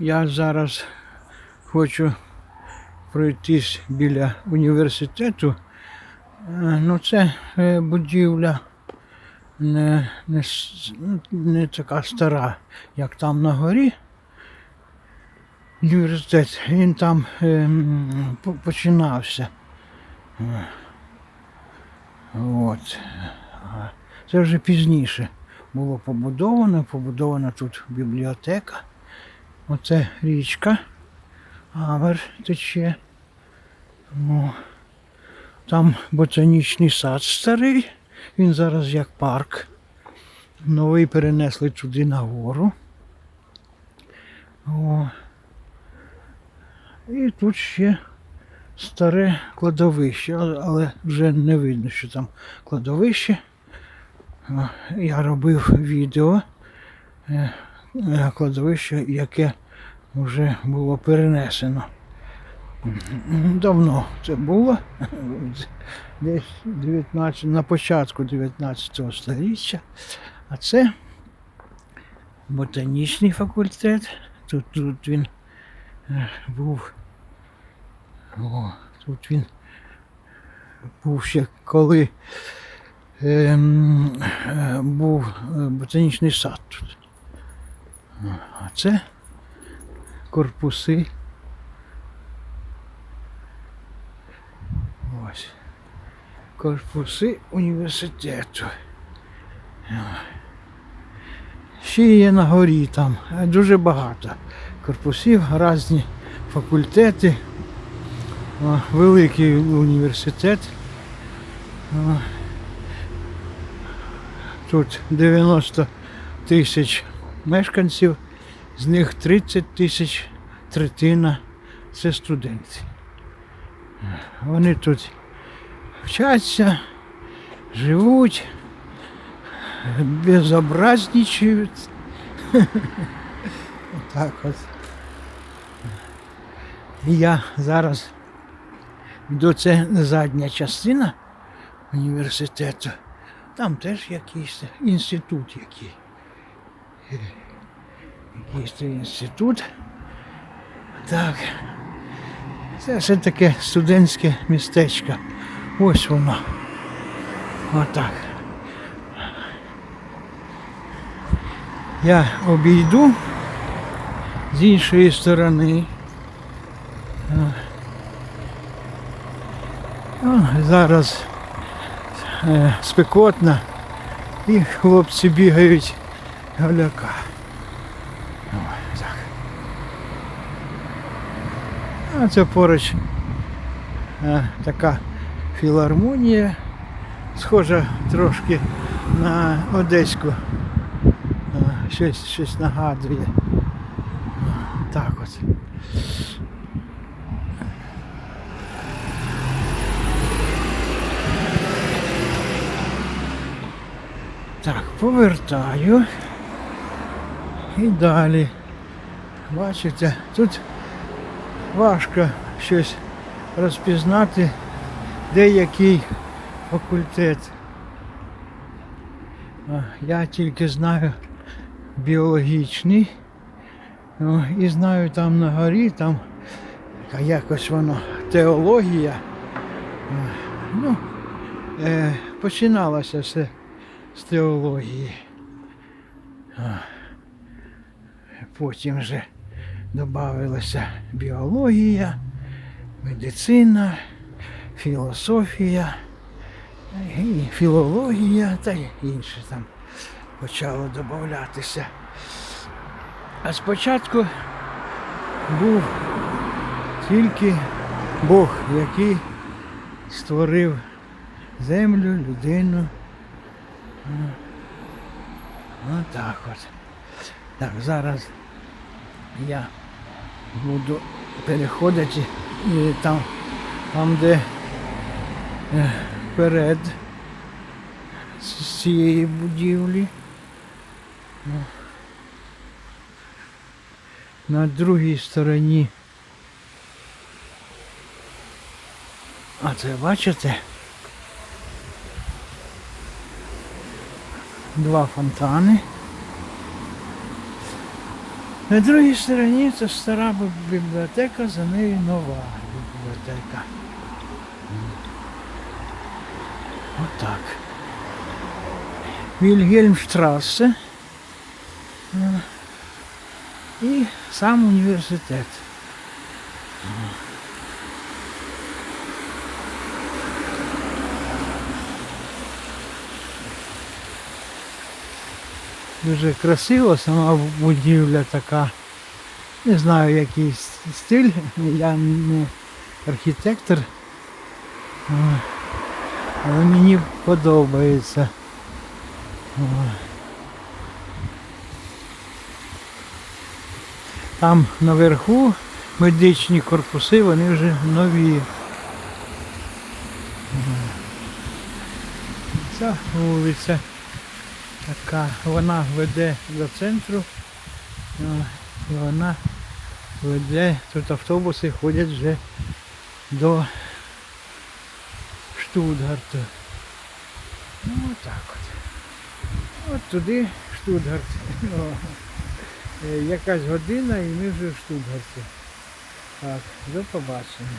Я зараз хочу пройтись біля університету. Е, Ну, це е, будівля не, не, не така стара, як там на горі. Університет, він там е, починався. От. Це вже пізніше було побудовано. Побудована тут бібліотека. Оце річка. Авер тече. О. Там ботанічний сад старий. Він зараз як парк. Новий перенесли туди нагору. О. І тут ще старе кладовище, але- вже не видно, що там кладовище. Я робив відео е, кладовище, яке вже було перенесено. Давно це було, десь 19, на початку 19 століття. А це ботанічний факультет. Тут, тут він е, був. О, тут він був ще коли ем, е, був е, ботанічний сад тут. А це корпуси. Ось. Корпуси університету. Ще є на горі там дуже багато корпусів, різні факультети. Великий університет. Тут 90 тисяч мешканців, з них 30 тисяч третина це студенти. Вони тут вчаться, живуть, безобразничають. Отак от. І я зараз йду, це задня частина університету. Там теж якийсь інститут який. Е, Якийсь то інститут. Так. Це все таке студентське містечко. Ось воно. Отак. Я обійду з іншої сторони. О, зараз е, спекотно і хлопці бігають галяка. О, так. А це поруч е, така філармонія, схожа трошки на Одеську. Е, Щось, щось нагадує. Так от. Так, повертаю. І далі. Бачите, тут важко щось розпізнати, де який факультет. Я тільки знаю біологічний. О, І знаю там на горі, там якось воно теологія. Ну, е, починалося все з теології. Потім вже додавалася біологія, медицина, філософія, і філологія та інше там почало додатися. А спочатку був тільки Бог, який створив землю, людину. Отак от. Так, зараз я буду переходити і там, там де е, перед з цієї будівлі. Ну, На другій стороні. А це бачите? Два фонтани. На другій стороні це стара бібліотека, за нею нова бібліотека. Отак. Вільгельмштрассе І сам університет. Дуже красиво, сама будівля така. Не знаю який стиль, я не архітектор. Але мені подобається. Там наверху медичні корпуси, вони вже нові. Ця вулиця така, вона веде до центру. І вона веде, тут автобуси ходять вже до Штутгарту. Ну отак от. От туди Штутгарт. Е, Якась година і ми вже в Штутгарті. Так, до побачення.